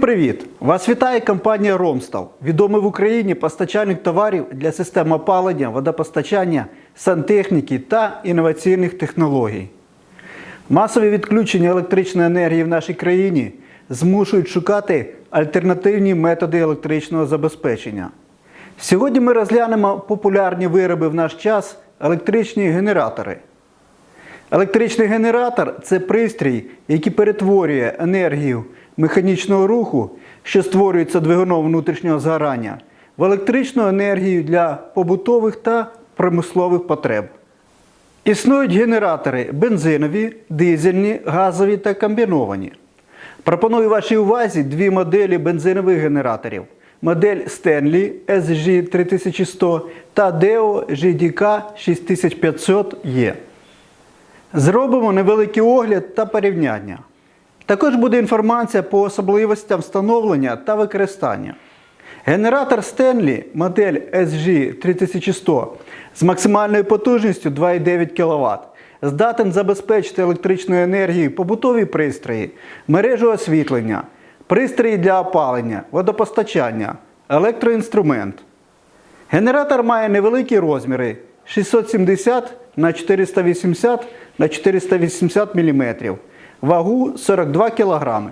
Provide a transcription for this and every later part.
привіт! Вас вітає компанія Ромстал, відомий в Україні постачальник товарів для систем опалення, водопостачання, сантехніки та інноваційних технологій. Масові відключення електричної енергії в нашій країні змушують шукати альтернативні методи електричного забезпечення. Сьогодні ми розглянемо популярні вироби в наш час електричні генератори. Електричний генератор це пристрій, який перетворює енергію механічного руху, що створюється двигуном внутрішнього згорання, в електричну енергію для побутових та промислових потреб. Існують генератори бензинові, дизельні, газові та комбіновані. Пропоную вашій увазі дві моделі бензинових генераторів: модель Stanley SG3100 та Deo GDK 6500E. Зробимо невеликий огляд та порівняння. Також буде інформація по особливостям встановлення та використання. Генератор Stanley модель SG3100 з максимальною потужністю 2,9 кВт здатен забезпечити електричною енергією побутові пристрої, мережу освітлення, пристрої для опалення, водопостачання, електроінструмент. Генератор має невеликі розміри 670 на 480 на 480 мм, вагу 42 кг.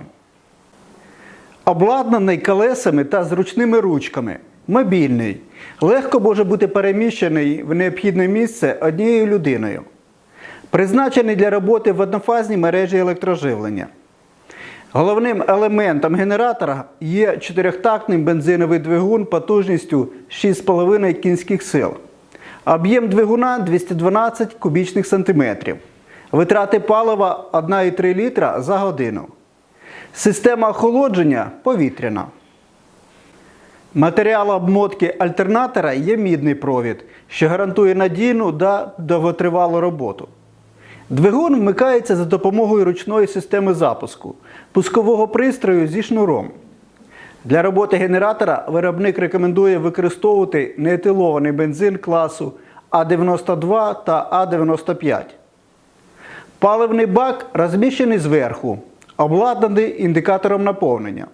Обладнаний колесами та зручними ручками. Мобільний. Легко може бути переміщений в необхідне місце однією людиною. Призначений для роботи в однофазній мережі електроживлення. Головним елементом генератора є чотирьохтактний бензиновий двигун потужністю 6,5 кінських сил. Об'єм двигуна 212 кубічних сантиметрів. Витрати палива 1,3 літра за годину. Система охолодження повітряна. Матеріал обмотки альтернатора є мідний провід, що гарантує надійну та довготривалу роботу. Двигун вмикається за допомогою ручної системи запуску, пускового пристрою зі шнуром. Для роботи генератора виробник рекомендує використовувати неетилований бензин класу А92 та А95. Паливний бак розміщений зверху, обладнаний індикатором наповнення.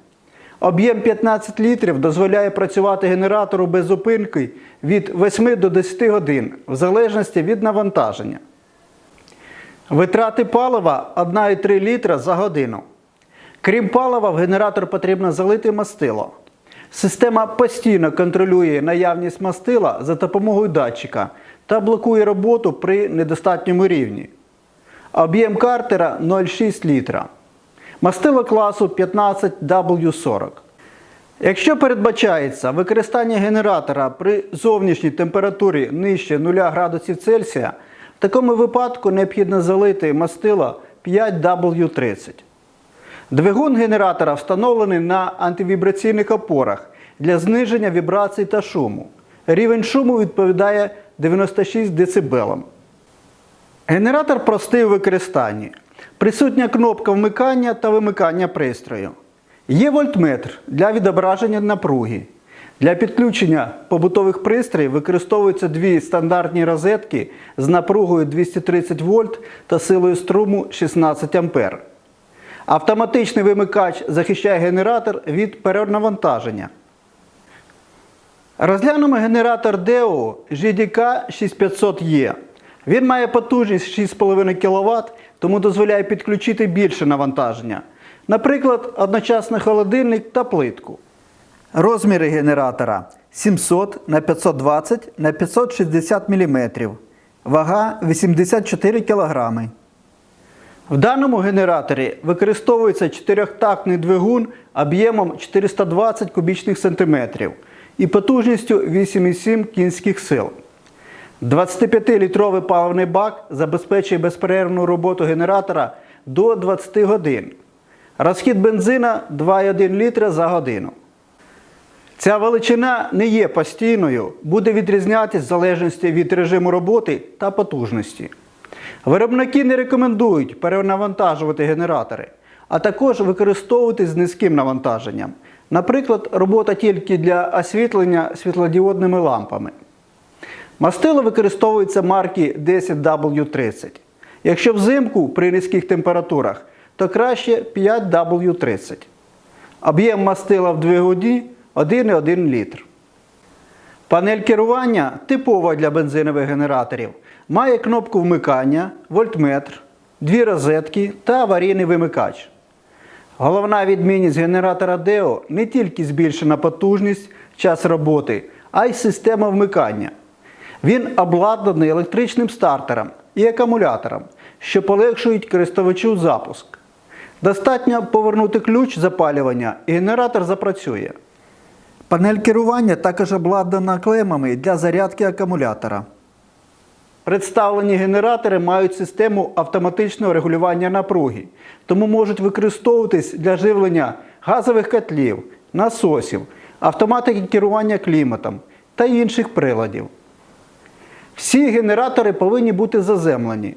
Об'єм 15 літрів дозволяє працювати генератору без зупинки від 8 до 10 годин, в залежності від навантаження. Витрати палива 1,3 літра за годину. Крім палива, в генератор потрібно залити мастило. Система постійно контролює наявність мастила за допомогою датчика та блокує роботу при недостатньому рівні. Об'єм картера 0,6 літра. Мастило класу 15W40. Якщо передбачається використання генератора при зовнішній температурі нижче 0 градусів Цельсія, в такому випадку необхідно залити мастило 5W30. Двигун генератора встановлений на антивібраційних опорах для зниження вібрацій та шуму. Рівень шуму відповідає 96 дБ. Генератор простий у використанні. Присутня кнопка вмикання та вимикання пристрою. Є вольтметр для відображення напруги. Для підключення побутових пристроїв використовуються дві стандартні розетки з напругою 230 вольт та силою струму 16 А. Автоматичний вимикач захищає генератор від перенавантаження. Розглянемо генератор DEO GDK 6500E. Він має потужність 6,5 кВт, тому дозволяє підключити більше навантаження. Наприклад, одночасно холодильник та плитку. Розміри генератора 700 на 520 на 560 мм. Вага 84 кг. В даному генераторі використовується чотирьохтактний двигун об'ємом 420 кубічних сантиметрів і потужністю 8,7 кінських сил. 25-літровий паливний бак забезпечує безперервну роботу генератора до 20 годин. Розхід бензина 2,1 літра за годину. Ця величина не є постійною, буде відрізнятися в залежності від режиму роботи та потужності. Виробники не рекомендують перенавантажувати генератори, а також використовувати з низьким навантаженням. Наприклад, робота тільки для освітлення світлодіодними лампами. Мастило використовується марки 10W30. Якщо взимку при низьких температурах, то краще 5W30. Об'єм мастила в двигуні 1,1 літр. Панель керування типова для бензинових генераторів. Має кнопку вмикання, вольтметр, дві розетки та аварійний вимикач. Головна відмінність генератора DEO не тільки збільшена потужність, час роботи, а й система вмикання. Він обладнаний електричним стартером і акумулятором, що полегшують користувачу запуск. Достатньо повернути ключ запалювання і генератор запрацює. Панель керування також обладнана клемами для зарядки акумулятора. Представлені генератори мають систему автоматичного регулювання напруги, тому можуть використовуватись для живлення газових котлів, насосів, автоматики керування кліматом та інших приладів. Всі генератори повинні бути заземлені.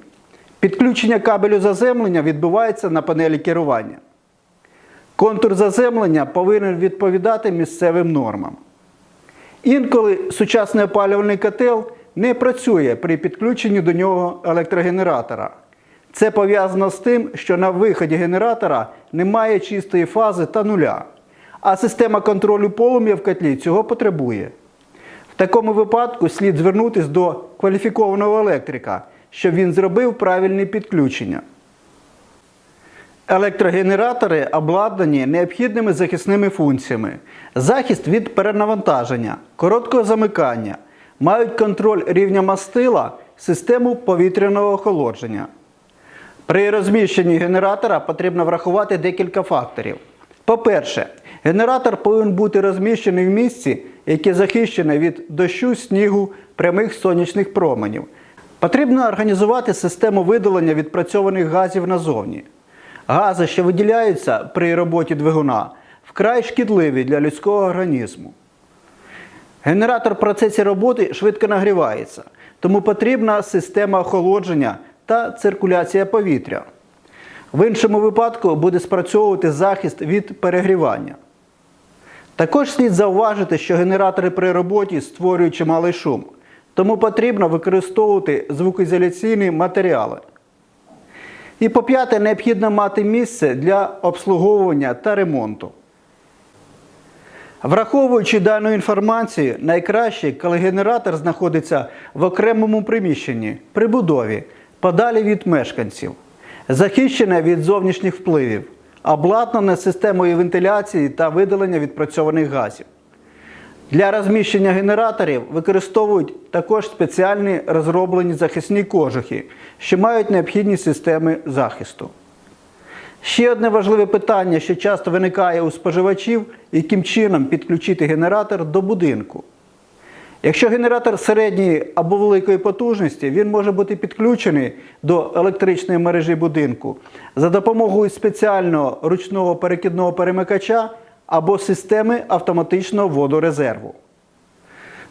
Підключення кабелю заземлення відбувається на панелі керування. Контур заземлення повинен відповідати місцевим нормам. Інколи сучасний опалювальний котел не працює при підключенні до нього електрогенератора. Це пов'язано з тим, що на виході генератора немає чистої фази та нуля, а система контролю полум'я в котлі цього потребує. В такому випадку слід звернутися до кваліфікованого електрика, щоб він зробив правильне підключення. Електрогенератори обладнані необхідними захисними функціями: захист від перенавантаження, короткого замикання, мають контроль рівня мастила, систему повітряного охолодження. При розміщенні генератора потрібно врахувати декілька факторів. По-перше, генератор повинен бути розміщений в місці, яке захищене від дощу, снігу, прямих сонячних променів. Потрібно організувати систему видалення відпрацьованих газів назовні. Гази, що виділяються при роботі двигуна, вкрай шкідливі для людського організму. Генератор в процесі роботи швидко нагрівається, тому потрібна система охолодження та циркуляція повітря. В іншому випадку буде спрацьовувати захист від перегрівання. Також слід зауважити, що генератори при роботі створюють чималий шум, тому потрібно використовувати звукоізоляційні матеріали. І по п'яте, необхідно мати місце для обслуговування та ремонту. Враховуючи дану інформацію, найкраще, коли генератор знаходиться в окремому приміщенні при будові, подалі від мешканців, захищене від зовнішніх впливів, обладнане системою вентиляції та видалення відпрацьованих газів. Для розміщення генераторів використовують також спеціальні розроблені захисні кожухи, що мають необхідні системи захисту. Ще одне важливе питання, що часто виникає у споживачів, яким чином підключити генератор до будинку. Якщо генератор середньої або великої потужності, він може бути підключений до електричної мережі будинку за допомогою спеціального ручного перекидного перемикача або системи автоматичного водорезерву.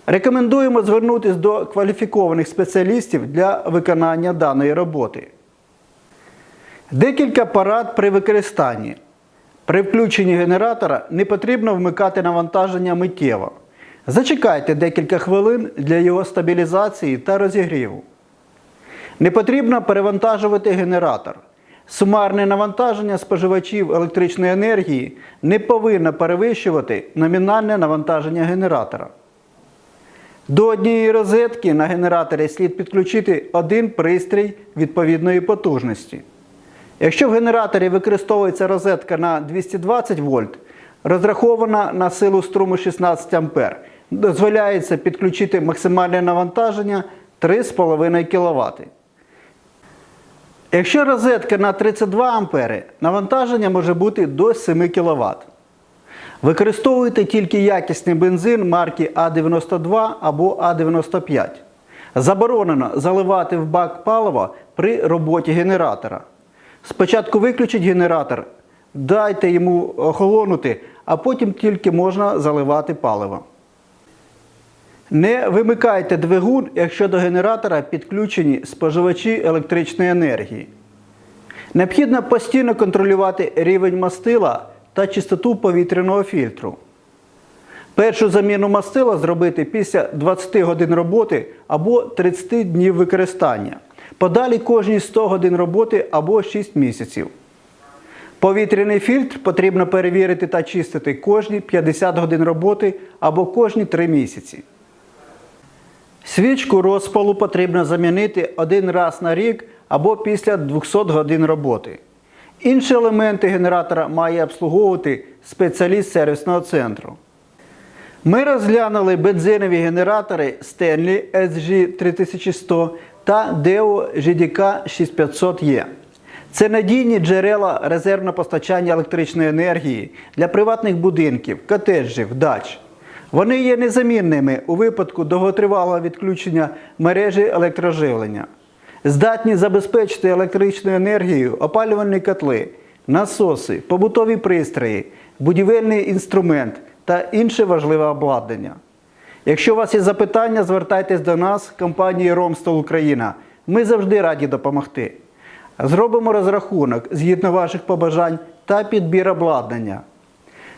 Рекомендуємо звернутися до кваліфікованих спеціалістів для виконання даної роботи. Декілька порад при використанні. При включенні генератора не потрібно вмикати навантаження миттєво. Зачекайте декілька хвилин для його стабілізації та розігріву. Не потрібно перевантажувати генератор. Сумарне навантаження споживачів електричної енергії не повинно перевищувати номінальне навантаження генератора. До однієї розетки на генераторі слід підключити один пристрій відповідної потужності. Якщо в генераторі використовується розетка на 220 вольт, розрахована на силу струму 16 А, дозволяється підключити максимальне навантаження 3,5 кВт. Якщо розетка на 32 А, навантаження може бути до 7 кВт. Використовуйте тільки якісний бензин марки А92 або А95. Заборонено заливати в бак палива при роботі генератора. Спочатку виключіть генератор, дайте йому охолонути, а потім тільки можна заливати паливо. Не вимикайте двигун, якщо до генератора підключені споживачі електричної енергії. Необхідно постійно контролювати рівень мастила та чистоту повітряного фільтру. Першу заміну мастила зробити після 20 годин роботи або 30 днів використання. Подалі кожні 100 годин роботи або 6 місяців. Повітряний фільтр потрібно перевірити та чистити кожні 50 годин роботи або кожні 3 місяці. Свічку розпалу потрібно замінити один раз на рік або після 200 годин роботи. Інші елементи генератора має обслуговувати спеціаліст сервісного центру. Ми розглянули бензинові генератори Stanley SG3100 та Deo GDK 6500E. Це надійні джерела резервного постачання електричної енергії для приватних будинків, котеджів, дач. Вони є незамінними у випадку довготривалого відключення мережі електроживлення. Здатні забезпечити електричною енергією опалювальні котли, насоси, побутові пристрої, будівельний інструмент та інше важливе обладнання. Якщо у вас є запитання, звертайтесь до нас, компанії Ромстол Україна. Ми завжди раді допомогти. Зробимо розрахунок згідно ваших побажань та підбір обладнання.